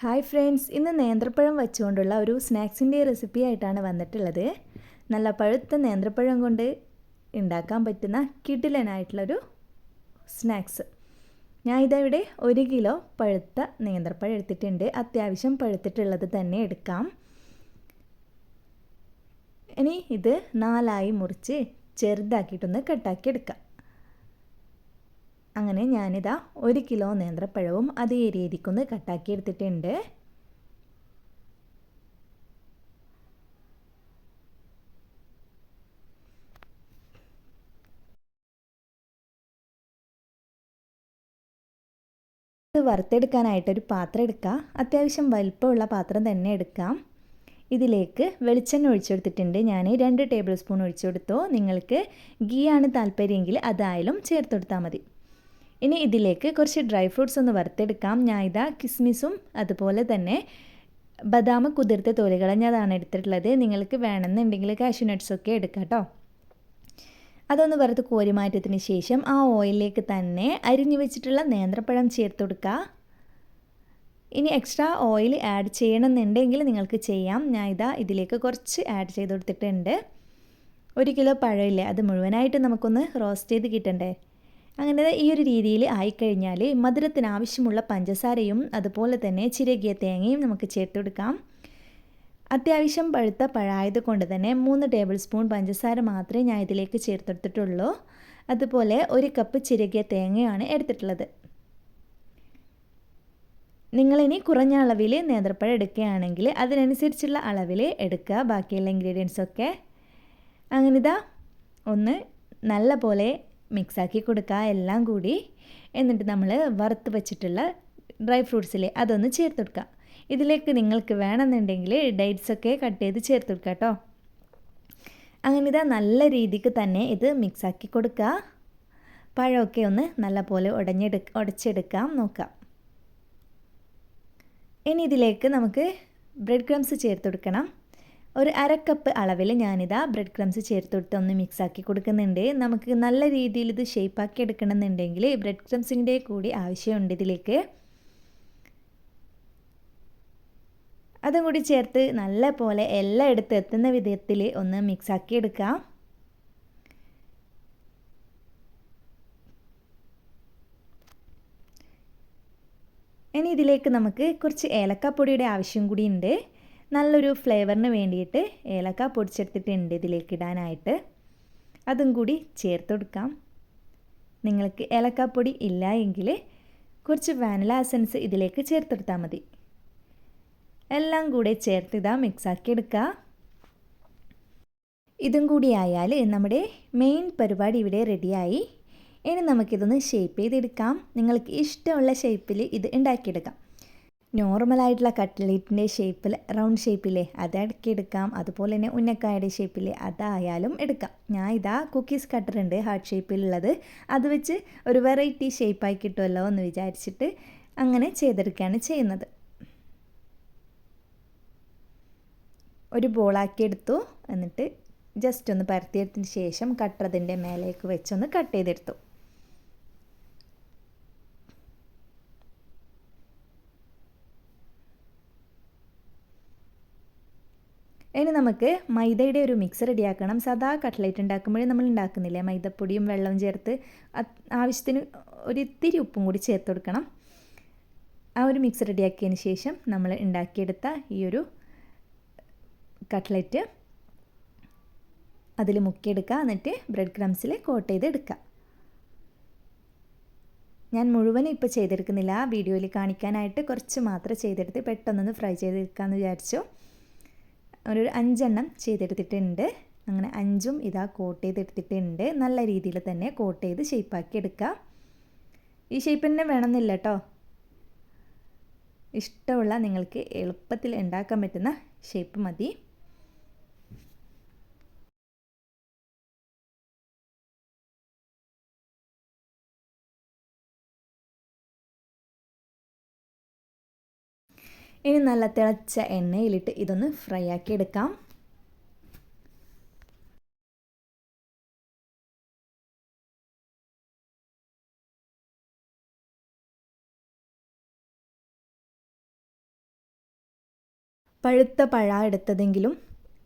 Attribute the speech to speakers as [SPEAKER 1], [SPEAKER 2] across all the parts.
[SPEAKER 1] Hi friends ഇന്ന് നേന്ത്രപ്പഴം വെച്ചുകൊണ്ടുള്ള ഒരു സ്നാക്സിന്റെ റെസിപ്പി ആയിട്ടാണ് വന്നിട്ടുള്ളത്. നല്ല പഴുത്ത നേന്ത്രപ്പഴം കൊണ്ട് ഉണ്ടാക്കാൻ പറ്റുന്ന കിടിലനായിട്ടുള്ളൊരു സ്നാക്സ്. ഞാൻ ഇതവിടെ ഒരു കിലോ പഴുത്ത നേന്ത്രപ്പഴം എടുത്തിട്ടുണ്ട്. അത്യാവശ്യം പഴുത്തിട്ടുള്ളത് തന്നെ എടുക്കാം. ഇനി ഇത് നാലായി മുറിച്ച് ചെറുതാക്കിയിട്ടൊന്ന് കട്ടാക്കി എടുക്കാം അങ്ങനെ ഞാനിതാ ഒരു കിലോ നേന്ത്രപ്പഴവും അതേ രീതിക്കൊന്ന് കട്ടാക്കി എടുത്തിട്ടുണ്ട് വറുത്തെടുക്കാനായിട്ടൊരു പാത്രം എടുക്കുക അത്യാവശ്യം വലിപ്പമുള്ള പാത്രം തന്നെ എടുക്കാം. ഇതിലേക്ക് വെളിച്ചെണ്ണ ഒഴിച്ചെടുത്തിട്ടുണ്ട്. ഞാൻ രണ്ട് ടേബിൾ സ്പൂൺ ഒഴിച്ചു കൊടുത്തു. നിങ്ങൾക്ക് ഗീ ആണ് താല്പര്യമെങ്കിൽ അതായാലും ചേർത്തെടുത്താൽ മതി. ഇനി ഇതിലേക്ക് കുറച്ച് ഡ്രൈ ഫ്രൂട്ട്സ് ഒന്ന് വറുത്തെടുക്കാം. ഞാൻ ഇതാ കിസ്മിസും അതുപോലെ തന്നെ ബദാം കുതിർത്ത തോൽ എടുത്തിട്ടുള്ളത്. നിങ്ങൾക്ക് വേണമെന്നുണ്ടെങ്കിൽ കാഷ്യൂ നട്ട്സൊക്കെ എടുക്കാം കേട്ടോ. അതൊന്ന് വറുത്ത് കോരി മാറ്റത്തിന് ശേഷം ആ ഓയിലിലേക്ക് തന്നെ അരിഞ്ഞു വെച്ചിട്ടുള്ള നേന്ത്രപ്പഴം ചേർത്ത് കൊടുക്കുക ഇനി എക്സ്ട്രാ ഓയിൽ ആഡ് ചെയ്യണമെന്നുണ്ടെങ്കിൽ നിങ്ങൾക്ക് ചെയ്യാം. ഞാൻ ഇതാ ഇതിലേക്ക് കുറച്ച് ആഡ് ചെയ്ത് കൊടുത്തിട്ടുണ്ട്. ഒരു കിലോ പഴമില്ലേ? അത് മുഴുവനായിട്ട് നമുക്കൊന്ന് റോസ്റ്റ് ചെയ്ത് കിട്ടണ്ടേ? അങ്ങനെ ഈ ഒരു രീതിയിൽ ആയിക്കഴിഞ്ഞാൽ മധുരത്തിന് ആവശ്യമുള്ള പഞ്ചസാരയും അതുപോലെ തന്നെ ചിരകിയ തേങ്ങയും നമുക്ക് ചേർത്ത് കൊടുക്കാം അത്യാവശ്യം പഴുത്ത പഴായത് കൊണ്ട് തന്നെ മൂന്ന് ടേബിൾ സ്പൂൺ പഞ്ചസാര മാത്രമേ ഞാൻ ഇതിലേക്ക് ചേർത്തെടുത്തിട്ടുള്ളൂ. അതുപോലെ ഒരു കപ്പ് ചിരകിയ തേങ്ങയാണ് എടുത്തിട്ടുള്ളത്. നിങ്ങളിനി കുറഞ്ഞ അളവിൽ നേന്ത്രപ്പഴം എടുക്കുകയാണെങ്കിൽ അതിനനുസരിച്ചുള്ള അളവിൽ എടുക്കുക. ബാക്കിയുള്ള ഇൻഗ്രീഡിയൻസൊക്കെ അങ്ങനെ ഇതാ ഒന്ന് നല്ല പോലെ മിക്സാക്കി കൊടുക്കുക എല്ലാം കൂടി. എന്നിട്ട് നമ്മൾ വറുത്ത് വെച്ചിട്ടുള്ള ഡ്രൈ ഫ്രൂട്ട്സിലെ അതൊന്ന് ചേർത്ത് കൊടുക്കുക ഇതിലേക്ക് നിങ്ങൾക്ക് വേണമെന്നുണ്ടെങ്കിൽ ഡേറ്റ്സൊക്കെ കട്ട് ചെയ്ത് ചേർത്ത് കൊടുക്കുക കേട്ടോ അങ്ങനെ ഇതാ നല്ല രീതിക്ക് തന്നെ ഇത് മിക്സാക്കി കൊടുക്കുക പഴമൊക്കെ ഒന്ന് നല്ല പോലെ ഉടഞ്ഞെടു ഉടച്ചെടുക്കാം നോക്കാം. ഇനി ഇതിലേക്ക് നമുക്ക് ബ്രെഡ് ക്രംസ് ചേർത്ത് കൊടുക്കണം. ഒരു അര കപ്പ് അളവിൽ ഞാനിതാ ബ്രെഡ് ക്രംസ് ചേർത്ത് കൊടുത്ത് ഒന്ന് മിക്സാക്കി കൊടുക്കുന്നുണ്ട്. നമുക്ക് നല്ല രീതിയിൽ ഇത് ഷേപ്പാക്കി എടുക്കണമെന്നുണ്ടെങ്കിൽ ബ്രെഡ് ക്രംസിന്റെ കൂടി ആവശ്യമുണ്ട് ഇതിലേക്ക്. അതും കൂടി ചേർത്ത് നല്ല പോലെ എല്ലായിടത്തും എത്തുന്ന വിധത്തിൽ ഒന്ന് മിക്സ് ആക്കി എടുക്കാം. ഇനി ഇതിലേക്ക് നമുക്ക് കുറച്ച് ഏലക്കാപ്പൊടിയുടെ ആവശ്യം കൂടി ഉണ്ട്. നല്ലൊരു ഫ്ലേവറിന് വേണ്ടിയിട്ട് ഏലക്ക പൊടിച്ചെടുത്തിട്ടുണ്ട് ഇതിലേക്ക് ഇടാനായിട്ട്. അതും കൂടി ചേർത്ത് കൊടുക്കാം. നിങ്ങൾക്ക് ഏലക്കാപ്പൊടി ഇല്ല എങ്കിൽ കുറച്ച് വാനില എസൻസ് ഇതിലേക്ക് ചേർത്തെടുത്താൽ മതി. എല്ലാം കൂടെ ചേർത്ത് ഇതാ മിക്സാക്കി എടുക്കുക. ഇതും കൂടി ആയാൽ നമ്മുടെ മെയിൻ പരിപാടി ഇവിടെ റെഡിയായി ഇനി നമുക്കിതൊന്ന് ഷേപ്പ് ചെയ്തെടുക്കാം. നിങ്ങൾക്ക് ഇഷ്ടമുള്ള ഷേപ്പിൽ ഇത് ഉണ്ടാക്കിയെടുക്കാം. നോർമലായിട്ടുള്ള കട്ട്ലേറ്റിന്റെ ഷേപ്പിൽ റൗണ്ട് ഷേപ്പിലെ അത് എടുക്കാം. അതുപോലെ തന്നെ ഉന്നക്കായുടെ ഷേപ്പിൽ അതായാലും എടുക്കാം. ഞാൻ ഇതാ കുക്കീസ് കട്ടർ ഉണ്ട് ഹാർട്ട് ഷേപ്പിലുള്ളത് അത് വെച്ച് ഒരു വെറൈറ്റി ഷേപ്പായി കിട്ടുമല്ലോ എന്ന് വിചാരിച്ചിട്ട് അങ്ങനെ ചെയ്തെടുക്കുകയാണ് ചെയ്യുന്നത്. ഒരു ബോളാക്കി എടുത്തു. എന്നിട്ട് ജസ്റ്റ് ഒന്ന് പരത്തിയെടുത്തതിന് ശേഷം കട്ടറതിന്റെ മേലേക്ക് വെച്ചൊന്ന് കട്ട് ചെയ്തെടുത്തു. ഇനി നമുക്ക് മൈദയുടെ ഒരു മിക്സ് റെഡിയാക്കണം. സദാ കട്ട്ലേറ്റ് ഉണ്ടാക്കുമ്പോഴേ നമ്മൾ ഉണ്ടാക്കുന്നില്ലേ? മൈദപ്പൊടിയും വെള്ളവും ചേർത്ത് ആവശ്യത്തിന് ഒരു ഇത്തിരി ഉപ്പും കൂടി ചേർത്ത് കൊടുക്കണം. ആ ഒരു മിക്സ് റെഡിയാക്കിയതിന് ശേഷം നമ്മൾ ഉണ്ടാക്കിയെടുത്ത ഈ ഒരു കട്ട്ലറ്റ് അതിൽ മുക്കിയെടുക്കുക. എന്നിട്ട് ബ്രെഡ് ക്രംസിൽ കോട്ട് ചെയ്ത് എടുക്കുക. ഞാൻ മുഴുവനും ഇപ്പോൾ ചെയ്തെടുക്കുന്നില്ല. വീഡിയോയിൽ കാണിക്കാനായിട്ട് കുറച്ച് മാത്രം ചെയ്തെടുത്ത് പെട്ടെന്നൊന്ന് ഫ്രൈ ചെയ്തെടുക്കാമെന്ന് വിചാരിച്ചു. ഒരു അഞ്ചെണ്ണം ചെയ്തെടുത്തിട്ടുണ്ട്. അങ്ങനെ അഞ്ചും ഇതാ കോട്ട് ചെയ്തെടുത്തിട്ടുണ്ട്. നല്ല രീതിയിൽ തന്നെ കോട്ട് ചെയ്ത് ഷേപ്പാക്കി എടുക്കുക ഈ ഷേപ്പ് തന്നെ വേണമെന്നില്ല കേട്ടോ ഇഷ്ടമുള്ള നിങ്ങൾക്ക് എളുപ്പത്തിൽ ഉണ്ടാക്കാൻ പറ്റുന്ന ഷേപ്പ് മതി. ഇനി നല്ല തിളച്ച എണ്ണയിലിട്ട് ഇതൊന്ന് ഫ്രൈ ആക്കി എടുക്കാം. പഴുത്ത പഴ എടുത്തതെങ്കിലും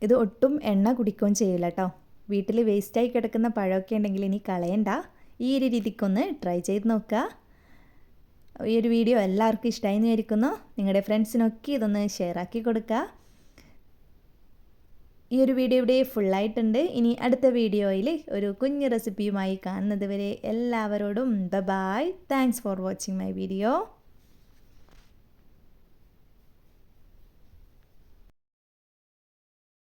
[SPEAKER 1] ഇത് ഒട്ടും എണ്ണ കുടിക്കുകയും ചെയ്യില്ല കേട്ടോ വീട്ടിൽ വേസ്റ്റായി കിടക്കുന്ന പഴമൊക്കെ ഉണ്ടെങ്കിൽ ഇനി കളയണ്ട. ഈ ഒരു രീതിക്കൊന്ന് ട്രൈ ചെയ്ത് നോക്കുക. ഈ ഒരു വീഡിയോ എല്ലാവർക്കും ഇഷ്ടമായി എന്ന് വിചാരിക്കുന്നു. നിങ്ങളുടെ ഫ്രണ്ട്സിനൊക്കെ ഇതൊന്ന് ഷെയർ ആക്കി കൊടുക്കുക ഈ ഒരു വീഡിയോ ഇവിടെ ഫുള്ളായിട്ടുണ്ട്. ഇനി അടുത്ത വീഡിയോയിൽ ഒരു കുഞ്ഞു റെസിപ്പിയുമായി കാണുന്നത് വരെ എല്ലാവരോടും ബ bye thanks for watching my video